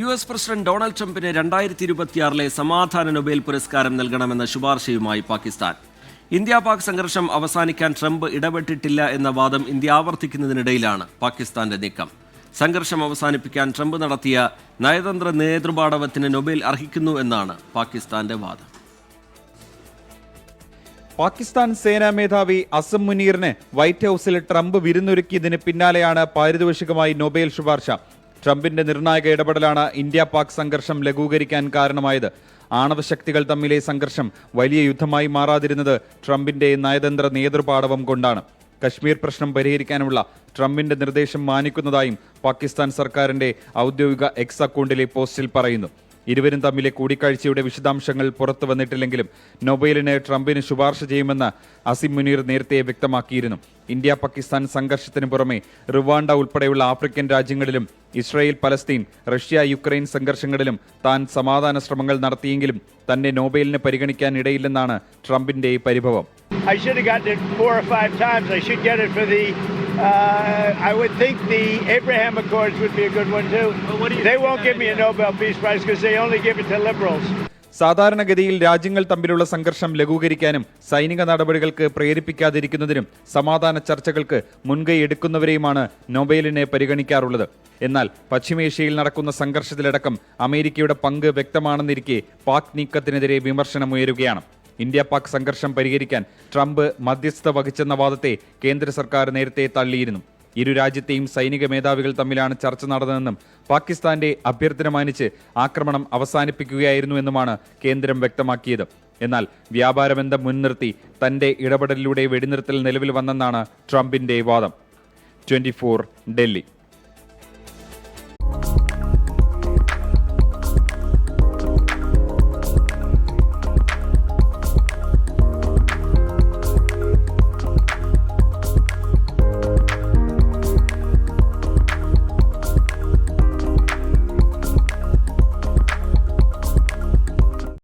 U S president Donald ട്രംപിന് രണ്ടായിരത്തി ഇരുപത്തിയാറിലെ സമാധാന നൊബേൽ പുരസ്കാരം നൽകണമെന്ന ശുപാർശയുമായി പാകിസ്ഥാൻ. ഇന്ത്യ പാക് സംഘർഷം അവസാനിക്കാൻ ട്രംപ് ഇടപെട്ടിട്ടില്ല എന്ന വാദം ഇന്ത്യ ആവർത്തിക്കുന്നതിനിടയിലാണ് പാകിസ്ഥാന്റെ നീക്കം. സംഘർഷം അവസാനിപ്പിക്കാൻ ട്രംപ് നടത്തിയ നയതന്ത്ര നേതൃപാടവത്തിന് നൊബേൽ അർഹിക്കുന്നു എന്നാണ് പാകിസ്ഥാന്റെ വാദം. പാകിസ്ഥാൻ സേനാ മേധാവി അസം മുനീറിന് വൈറ്റ് ഹൌസിൽ ട്രംപ് വിരുന്നൊരുക്കിയതിന് പിന്നാലെയാണ് പാരിതോഷികമായി നൊബേൽ ശുപാർശ. ട്രംപിന്റെ നിർണായക ഇടപെടലാണ് ഇന്ത്യ പാക് സംഘർഷം ലഘൂകരിക്കാൻ കാരണമായത്. ആണവശക്തികൾ തമ്മിലെ സംഘർഷം വലിയ യുദ്ധമായി മാറാതിരുന്നത് ട്രംപിന്റെ നയതന്ത്ര നേതൃപാടവം കൊണ്ടാണ്. കശ്മീർ പ്രശ്നം പരിഹരിക്കാനുള്ള ട്രംപിന്റെ നിർദ്ദേശം മാനിക്കുന്നതായും പാകിസ്ഥാൻ സർക്കാരിന്റെ ഔദ്യോഗിക എക്സ് അക്കൗണ്ടിലെ പോസ്റ്റിൽ പറയുന്നു. ഇരുവരും തമ്മിലെ കൂടിക്കാഴ്ചയുടെ വിശദാംശങ്ങൾ പുറത്തു വന്നിട്ടില്ലെങ്കിലും നൊബേലിന് ട്രംപിന് ശുപാർശ ചെയ്യുമെന്ന് അസിം മുനീർ നേരത്തെ വ്യക്തമാക്കിയിരുന്നു ഇന്ത്യ പാകിസ്ഥാൻ സംഘർഷത്തിന് പുറമെ റുവാണ്ട ഉൾപ്പെടെയുള്ള ആഫ്രിക്കൻ രാജ്യങ്ങളിലും ഇസ്രായേൽ പലസ്തീൻ റഷ്യ യുക്രൈൻ സംഘർഷങ്ങളിലും താൻ സമാധാന ശ്രമങ്ങൾ നടത്തിയെങ്കിലും തന്നെ നോബേലിന് പരിഗണിക്കാൻ ഇടയില്ലെന്നാണ് ട്രംപിന്റെ പരിഭവം. Uh, I would think the Abraham Accords would be a good one too. They won't give me a Nobel Peace Prize because they only give it to liberals. സാധാരണഗതിയിൽ രാജ്യങ്ങൾ തമ്മിലുള്ള സംഘർഷം ലഘൂകരിക്കാനും സൈനിക നടപടികൾക്ക് പ്രേരിപ്പിക്കാതിരിക്കുന്നതിനും സമാധാന ചർച്ചകൾക്ക് മുൻകൈ എടുക്കുന്നവരെയുമാണ് നൊബേലിനെ പരിഗണിക്കാറുള്ളത് എന്നാൽ പശ്ചിമേഷ്യയിൽ നടക്കുന്ന സംഘർഷത്തിലടക്കം അമേരിക്കയുടെ പങ്ക് വ്യക്തമാണെന്നിരിക്കെ പാക് നീക്കത്തിനെതിരെ വിമർശനമുയരുകയാണ് ഇന്ത്യ പാക് സംഘർഷം പരിഹരിക്കാൻ ട്രംപ് മധ്യസ്ഥ വഹിച്ചെന്ന വാദത്തെ കേന്ദ്ര സർക്കാർ നേരത്തെ തള്ളിയിരുന്നു. ഇരു രാജ്യത്തെയും സൈനിക മേധാവികൾ തമ്മിലാണ് ചർച്ച നടന്നതെന്നും പാകിസ്ഥാന്റെ അഭ്യർത്ഥന മാനിച്ച് ആക്രമണം അവസാനിപ്പിക്കുകയായിരുന്നുവെന്നുമാണ് കേന്ദ്രം വ്യക്തമാക്കിയത്. എന്നാൽ വ്യാപാരബന്ധം മുൻനിർത്തി തന്റെ ഇടപെടലിലൂടെ വെടിനിർത്തൽ നിലവിൽ വന്നെന്നാണ് ട്രംപിന്റെ വാദം. ട്വന്റി ഡൽഹി